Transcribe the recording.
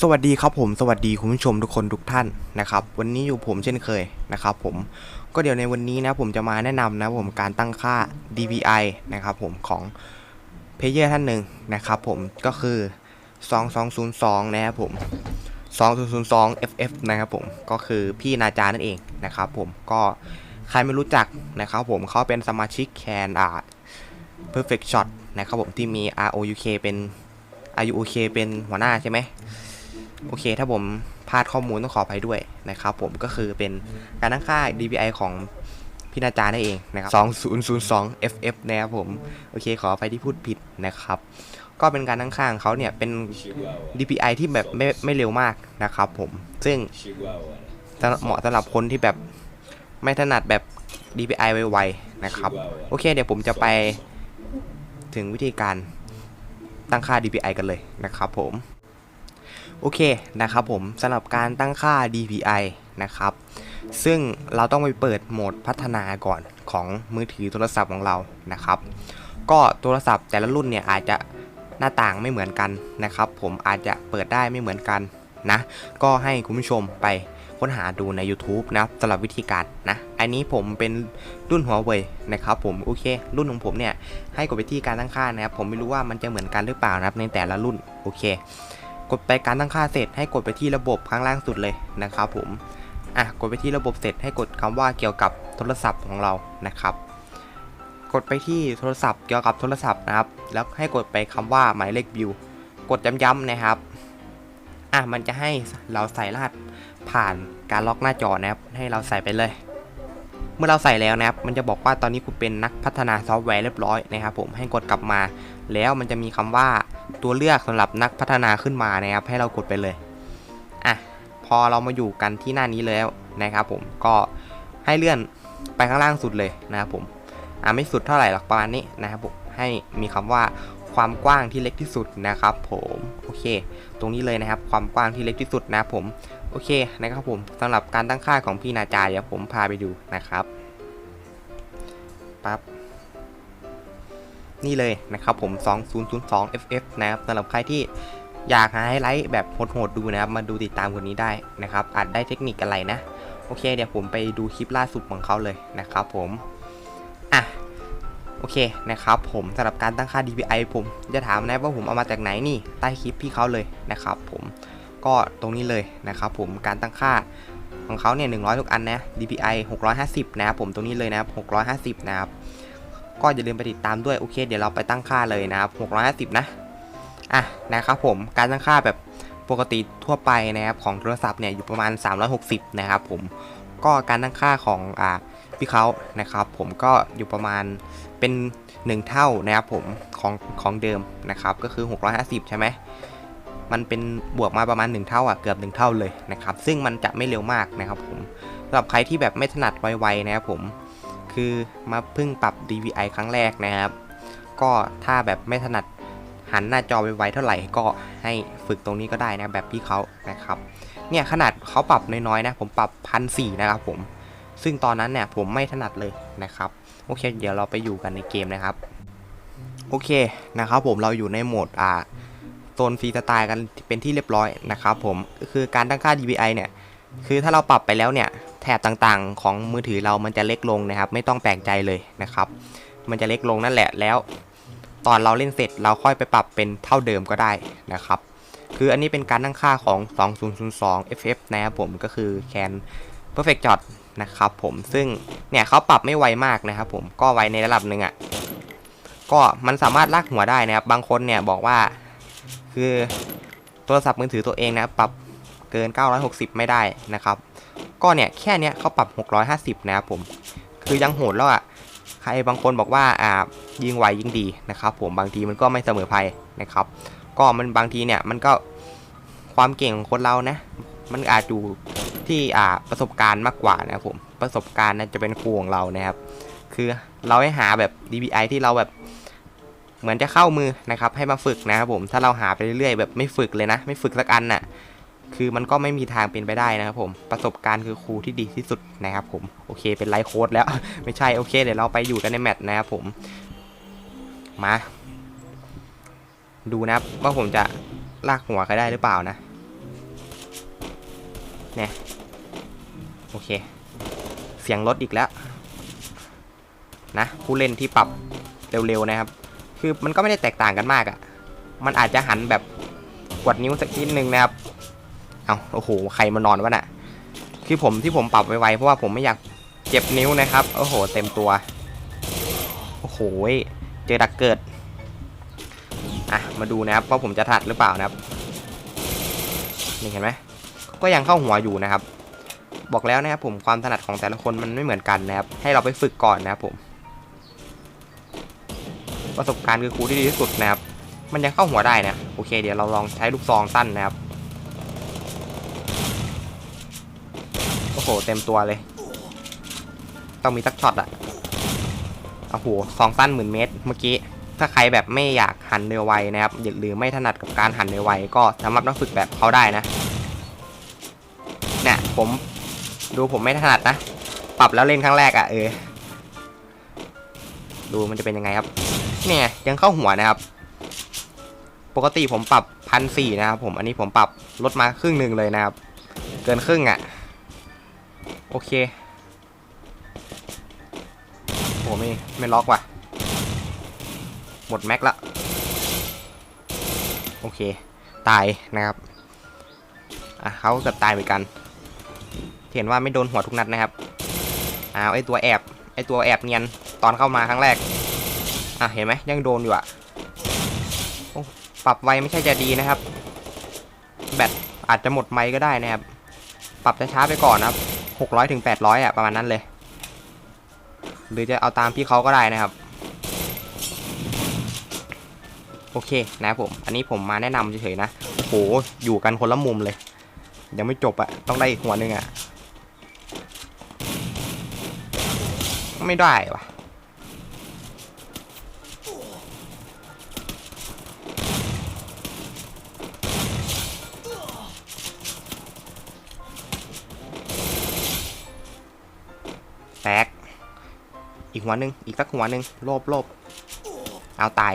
สวัสดีครับผมสวัสดีคุณผู้ชมทุกคนทุกท่านนะครับวันนี้อยู่ผมเช่นเคยนะครับผมก็เดี๋ยวในวันนี้นะผมจะมาแนะนำนะผมการตั้งค่า DPI นะครับผมของเพลเยอร์ท่านหนึ่งนะครับผมก็คือ2202นะครับผม2002 FF นะครับผมก็คือพี่นาจานั่นเองนะครับผมก็ใครไม่รู้จักนะครับผมเขาเป็นสมาชิกแคนอาร์ perfect shot นะครับผมที่มี ROUK เป็น RUK เป็นหัวหน้าใช่ไหม โอเค ถ้าผมพลาดข้อมูลต้องขออภัยด้วยนะครับ ผมก็คือเป็นการตั้งค่า DPI ของพี่นาจาได้เองนะครับ2002 FF นะครับผม โอเค ขออภัยที่พูดผิดนะครับ ก็เป็นการตั้งค่าของเขาเนี่ยเป็น DPI ที่แบบไม่ไม่เร็วมากนะครับผม ซึ่งเหมาะสำหรับคนที่แบบไม่ถนัดแบบ DPI ไวๆนะครับ โอเค เดี๋ยวผมจะไปถึงวิธีการตั้งค่า DPI กันเลยนะครับผม โอเคนะครับผมสำหรับการตั้งค่า DPI นะครับ ซึ่งเราต้องไปเปิดโหมดพัฒนาก่อนของมือถือโทรศัพท์ของเรานะครับ ก็โทรศัพท์แต่ละรุ่นเนี่ยอาจจะหน้าต่างไม่เหมือนกันนะครับ ผมอาจจะเปิดได้ไม่เหมือนกันนะ ก็ให้คุณผู้ชมไปค้นหาดูใน YouTube นะครับสำหรับวิธีการนะ อันนี้ผมเป็นรุ่นหัวเว่ยนะครับผมโอเค รุ่นของผมเนี่ยให้กดไปที่การตั้งค่านะครับ ผมไม่รู้ว่ามันจะเหมือนกันหรือเปล่านะครับในแต่ละรุ่นโอเค กดไปการตั้งค่าเสร็จให้กดไปที่ระบบข้างล่างสุดเลยนะครับผมอะกดไปที่ระบบเสร็จให้กดคำว่าเกี่ยวกับโทรศัพท์ของเรานะครับ กดไปที่โทรศัพท์เกี่ยวกับโทรศัพท์นะครับ แล้วให้กดไปคำว่าหมายเลขบิวกดย้ำๆนะครับอะมันจะให้เราใส่รหัสผ่านการล็อกหน้าจอนะครับ ให้เราใส่ไปเลย เมื่อเราใส่แล้วนะครับ มันจะบอกว่าตอนนี้คุณเป็นนักพัฒนาซอฟต์แวร์เรียบร้อยนะครับผมให้กดกลับมา แล้วมันจะมีคำว่าตัวเลือกสำหรับนักพัฒนาขึ้นมานะครับ ให้เรากดไปเลยอะพอเรามาอยู่กันที่หน้านี้แล้วนะครับผมก็ให้เลื่อนไปข้างล่างสุดเลยนะครับผมอะไม่สุดเท่าไหร่หรอกประมาณนี้นะครับผมให้มีคำว่าความกว้างที่เล็กที่สุดนะครับผมโอเค ตรงนี้เลยนะครับ ความกว้างที่เล็กที่สุดนะครับผม โอเคนะครับผมสำหรับการตั้งค่าของพี่นาจาเดี๋ยวผมพาไปดูนะครับปั๊บนี่เลยนะครับผม 2002 FF นะครับสำหรับใครที่อยากหาไฮไลท์แบบโหดๆดูนะครับ มาดูติดตามคนนี้ได้นะครับอาจได้เทคนิคอะไรนะ โอเค เดี๋ยวผมไปดูคลิปล่าสุดของเขาเลยนะครับผมอะโอเคนะครับผมสำหรับการตั้งค่า DPI ผมจะถามนะว่าผมเอามาจากไหนนี่ใต้คลิปพี่เขาเลยนะครับผม ก็ตรงนี้เลยนะครับผมการตั้งค่าของเขาเนี่ย100 ทุกอันนะ DPI 650 นะครับผมตรงนี้เลยนะครับ650 นะครับ ก็อย่าลืมไปติดตามด้วยโอเค เดี๋ยวเราไปตั้งค่าเลยนะครับ650 นะอะนะครับผมการตั้งค่าแบบปกติทั่วไปนะครับของโทรศัพท์เนี่ยอยู่ประมาณ 360 นะครับผมก็การตั้งค่าของอ่าพี่เขานะครับผมก็อยู่ประมาณเป็น 1 เท่านะครับผมของของเดิมนะครับก็คือ 650 ใช่ไหม มันเป็นบวกมาประมาณ 1 เท่าอะเกือบ 1 เท่าเลยนะครับ ซึ่งมันจะไม่เร็วมากนะครับผมสำหรับใครที่แบบไม่ถนัดไวๆนะครับผมคือมาเพิ่งปรับ DVI ครั้งแรกนะครับ ก็ถ้าแบบไม่ถนัดหันหน้าจอไวๆเท่าไหร่ก็ให้ฝึกตรงนี้ก็ได้นะแบบพี่เขานะครับเนี่ยขนาดเขาปรับน้อยๆนะผมปรับพันสี่นะครับผม ซึ่งตอนนั้นเนี่ยผมไม่ถนัดเลยนะครับโอเค เดี๋ยวเราไปอยู่กันในเกมนะครับ โอเคนะครับผมเราอยู่ในโหมดอ่า โซนฟรีสไตล์กันเป็นที่เรียบร้อยนะครับผมคือการตั้งค่า DPI เนี่ยคือถ้าเราปรับไปแล้วเนี่ยแถบต่างๆ ของมือถือเรามันจะเล็กลงนะครับ ไม่ต้องแปลกใจเลยนะครับ มันจะเล็กลงนั่นแหละแล้ว ตอนเราเล่นเสร็จเราค่อยไปปรับเป็นเท่าเดิมก็ได้นะครับ คืออันนี้เป็นการตั้งค่าของ 2002 FF นะครับผมก็คือแคน perfect jot นะครับผมซึ่งเนี่ยเขาปรับไม่ไวมากนะครับผมก็ไวในระดับหนึ่งอะ่ะก็มันสามารถลากหัวได้นะครับ บางคนเนี่ยบอกว่า คือโทรศัพท์มือถือตัวเองนะปรับเกิน 960 ไม่ได้นะครับ ก็เนี่ยแค่เนี้ยเขาปรับ 650 นะครับผม คือยังโหดแล้วอะ ใครบางคนบอกว่าอ่ายิงไวยิงดีนะครับ ผมบางทีมันก็ไม่เสมอภัยนะครับ ก็มันบางทีเนี่ยมันก็ความเก่งของคนเรานะ มันอาจอยู่ที่อ่าประสบการณ์มากกว่านะครับผมประสบการณ์นะจะเป็นครูของเรานะครับ คือเราให้หาแบบ DPI ที่เราแบบ เหมือนจะเข้ามือนะครับให้มาฝึกนะครับผมถ้าเราหาไปเรื่อยๆแบบไม่ฝึกเลยนะ ไม่ฝึกสักอันน่ะคือมันก็ไม่มีทางเป็นไปได้นะครับผมประสบการณ์คือครูที่ดีที่สุดนะครับผมโอเคเป็นไลฟ์โค้ดแล้ว ไม่ใช่โอเคเดี๋ยวเราไปอยู่กันในแมตช์นะครับผมมา ดูนะครับว่าผมจะลากหัวใครได้หรือเปล่านะเนี่ยโอเค เสียงรถอีกแล้ว นะผู้เล่นที่ปรับเร็วๆนะครับ คือมันก็ไม่ได้แตกต่างกันมากอะ่ะ มันอาจจะหันแบบกดนิ้วสักนิดนึงนะครับ เอาโอ้โห ใครมานอนวะน่ะ คือผมที่ผมปรับไวๆเพราะว่าผมไม่อยากเจ็บนิ้วนะครับ โอ้โห เต็มตัว โอ้โห เจอดักเกิด อะ มาดูนะครับว่าผมจะถัดหรือเปล่านะครับ นี่เห็นไหม ก็ยังเข้าหัวอยู่นะครับ บอกแล้วนะครับผมความถนัดของแต่ละคนมันไม่เหมือนกันนะครับ ให้เราไปฝึกก่อนนะครับผม ประสบการณ์คือครูที่ดีที่สุดนะครับ มันยังเข้าหัวได้นะโอเค เดี๋ยวเราลองใช้ลูกซองสั้นนะครับโอ้โหเต็มตัวเลย ต้องมีสักช็อตอะโอ้โหซองสั้นหมื่นเมตรเมื่อกี้ถ้าใครแบบไม่อยากหันเรือไวนะครับหรือไม่ถนัดกับการหันเรือไวก็สามารถมาฝึกแบบเขาได้นะเนี่ยผมดูผมไม่ถนัดนะ ปรับแล้วเล่นครั้งแรกอะ่ะเออดูมันจะเป็นยังไงครับ เนี่ยยังเข้าหัวนะครับ ปกติผมปรับพันสี่นะครับผมอันนี้ผมปรับลดมาครึ่งหนึ่งเลยนะครับ เกินครึ่งอะ่ะ โอเคโอ้ไม่ไม่ล็อกว่ะ หมดแม็กละ โอเค ตายนะครับอะเขาเกือบตายเหมือนกัน เห็นว่าไม่โดนหัวทุกนัดนะครับอ้าวไอตัวแอบไอตัวแอบเนียนตอนเข้ามาครั้งแรก อะเห็นไหมยังโดนอยู่อะปรับไวไม่ใช่จะดีนะครับ แบตอาจจะหมดไมค์ก็ได้นะครับ ปรับช้าๆไปก่อนนะครับหกร้อยถึงแปดร้อยอะประมาณนั้นเลย หรือจะเอาตามพี่เขาก็ได้นะครับ โอเคนะครับผม อันนี้ผมมาแนะนำเฉยๆนะโอ้โหอยู่กันคนละมุมเลย ยังไม่จบอะต้องได้อีกหัวหนึ่งอะไม่ได้วะ อีกหัวหนึ่งอีกสักหัวหนึ่งโลบโลบเอาตาย